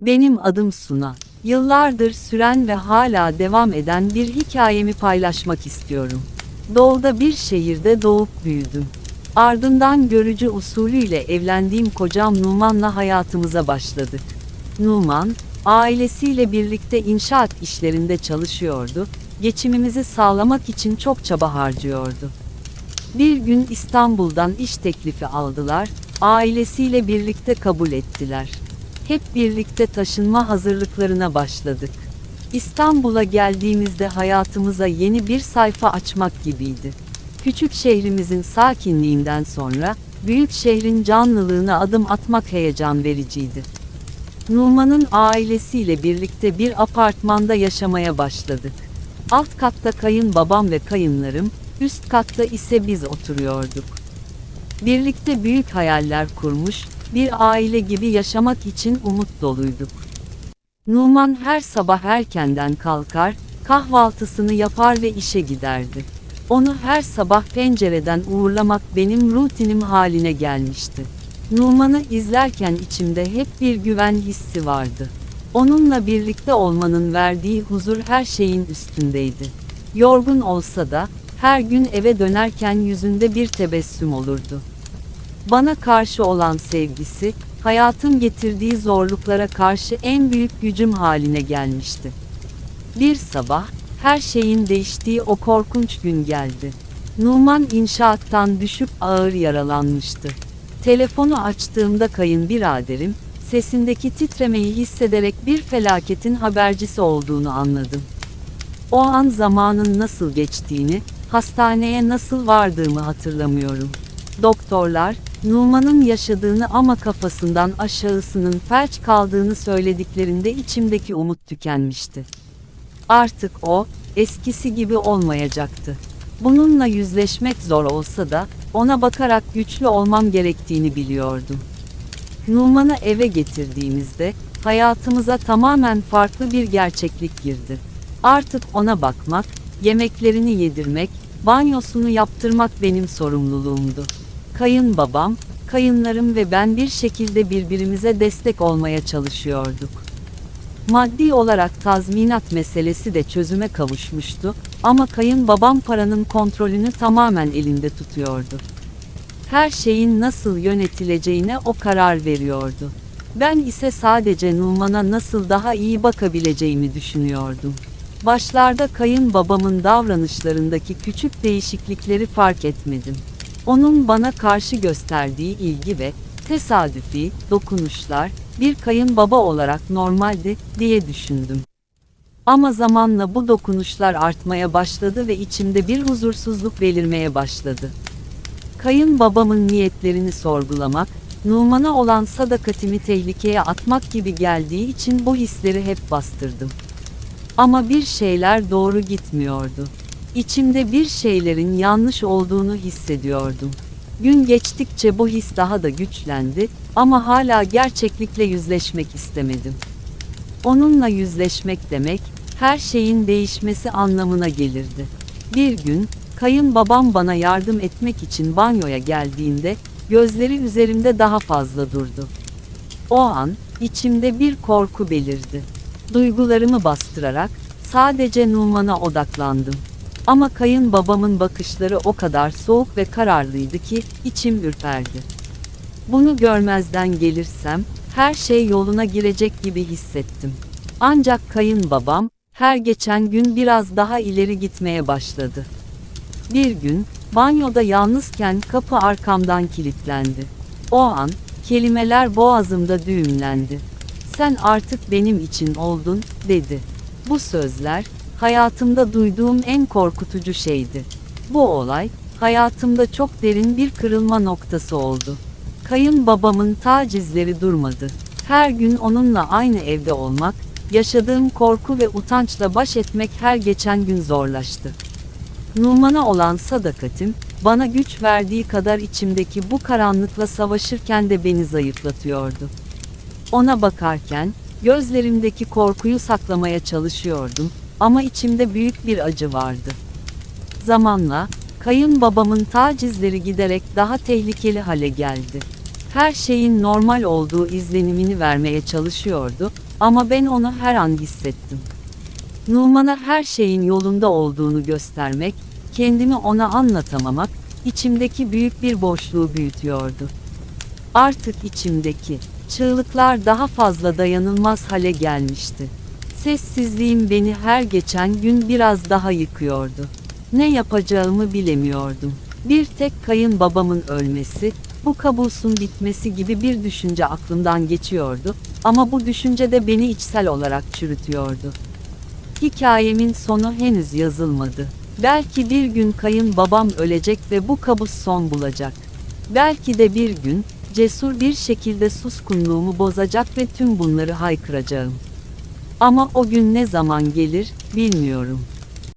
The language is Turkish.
Benim adım Suna. Yıllardır süren ve hala devam eden bir hikayemi paylaşmak istiyorum. Doğuda bir şehirde doğup büyüdüm. Ardından görücü usulüyle evlendiğim kocam Numan'la hayatımıza başladık. Numan, ailesiyle birlikte inşaat işlerinde çalışıyordu, geçimimizi sağlamak için çok çaba harcıyordu. Bir gün İstanbul'dan iş teklifi aldılar, ailesiyle birlikte kabul ettiler. Hep birlikte taşınma hazırlıklarına başladık. İstanbul'a geldiğimizde hayatımıza yeni bir sayfa açmak gibiydi. Küçük şehrimizin sakinliğinden sonra, büyük şehrin canlılığına adım atmak heyecan vericiydi. Numan'ın ailesiyle birlikte bir apartmanda yaşamaya başladık. Alt katta kayınbabam ve kayınlarım, üst katta ise biz oturuyorduk. Birlikte büyük hayaller kurmuş, bir aile gibi yaşamak için umut doluyduk. Numan her sabah erkenden kalkar, kahvaltısını yapar ve işe giderdi. Onu her sabah pencereden uğurlamak benim rutinim haline gelmişti. Numan'ı izlerken içimde hep bir güven hissi vardı. Onunla birlikte olmanın verdiği huzur her şeyin üstündeydi. Yorgun olsa da, her gün eve dönerken yüzünde bir tebessüm olurdu. Bana karşı olan sevgisi, hayatın getirdiği zorluklara karşı en büyük gücüm haline gelmişti. Bir sabah, her şeyin değiştiği o korkunç gün geldi. Numan inşaattan düşüp ağır yaralanmıştı. Telefonu açtığımda kayınbiraderim, sesindeki titremeyi hissederek bir felaketin habercisi olduğunu anladım. O an zamanın nasıl geçtiğini, hastaneye nasıl vardığımı hatırlamıyorum. Doktorlar, Numan'ın yaşadığını ama kafasından aşağısının felç kaldığını söylediklerinde içimdeki umut tükenmişti. Artık o, eskisi gibi olmayacaktı. Bununla yüzleşmek zor olsa da, ona bakarak güçlü olmam gerektiğini biliyordum. Numan'ı eve getirdiğimizde, hayatımıza tamamen farklı bir gerçeklik girdi. Artık ona bakmak, yemeklerini yedirmek, banyosunu yaptırmak benim sorumluluğumdu. Kayınbabam, kayınlarım ve ben bir şekilde birbirimize destek olmaya çalışıyorduk. Maddi olarak tazminat meselesi de çözüme kavuşmuştu ama kayınbabam paranın kontrolünü tamamen elinde tutuyordu. Her şeyin nasıl yönetileceğine o karar veriyordu. Ben ise sadece Numan'a nasıl daha iyi bakabileceğimi düşünüyordum. Başlarda kayınbabamın davranışlarındaki küçük değişiklikleri fark etmedim. Onun bana karşı gösterdiği ilgi ve tesadüfi dokunuşlar bir kayınbaba olarak normaldi diye düşündüm. Ama zamanla bu dokunuşlar artmaya başladı ve içimde bir huzursuzluk belirmeye başladı. Kayınbabamın niyetlerini sorgulamak, Numan'a olan sadakatimi tehlikeye atmak gibi geldiği için bu hisleri hep bastırdım. Ama bir şeyler doğru gitmiyordu. İçimde bir şeylerin yanlış olduğunu hissediyordum. Gün geçtikçe bu his daha da güçlendi ama hala gerçeklikle yüzleşmek istemedim. Onunla yüzleşmek demek, her şeyin değişmesi anlamına gelirdi. Bir gün, kayınbabam bana yardım etmek için banyoya geldiğinde, gözleri üzerimde daha fazla durdu. O an, içimde bir korku belirdi. Duygularımı bastırarak, sadece Numan'a odaklandım. Ama kayınbabamın bakışları o kadar soğuk ve kararlıydı ki, içim ürperdi. Bunu görmezden gelirsem, her şey yoluna girecek gibi hissettim. Ancak kayınbabam, her geçen gün biraz daha ileri gitmeye başladı. Bir gün, banyoda yalnızken kapı arkamdan kilitlendi. O an, kelimeler boğazımda düğümlendi. Sen artık benim için oldun, dedi. Bu sözler, hayatımda duyduğum en korkutucu şeydi. Bu olay, hayatımda çok derin bir kırılma noktası oldu. Kayınbabamın tacizleri durmadı. Her gün onunla aynı evde olmak, yaşadığım korku ve utançla baş etmek her geçen gün zorlaştı. Numan'a olan sadakatim, bana güç verdiği kadar içimdeki bu karanlıkla savaşırken de beni zayıflatıyordu. Ona bakarken, gözlerimdeki korkuyu saklamaya çalışıyordum ama içimde büyük bir acı vardı. Zamanla, kayınbabamın tacizleri giderek daha tehlikeli hale geldi. Her şeyin normal olduğu izlenimini vermeye çalışıyordu Ama ben onu her an hissettim. Numan'a her şeyin yolunda olduğunu göstermek, kendimi ona anlatamamak, içimdeki büyük bir boşluğu büyütüyordu. Artık içimdeki çığlıklar daha fazla dayanılmaz hale gelmişti. Sessizliğim beni her geçen gün biraz daha yıkıyordu. Ne yapacağımı bilemiyordum. Bir tek kayınbabamın ölmesi, bu kabusun bitmesi gibi bir düşünce aklımdan geçiyordu ama bu düşünce de beni içsel olarak çürütüyordu. Hikayemin sonu henüz yazılmadı. Belki bir gün kayınbabam ölecek ve bu kabus son bulacak. Belki de bir gün cesur bir şekilde suskunluğumu bozacak ve tüm bunları haykıracağım. Ama o gün ne zaman gelir bilmiyorum.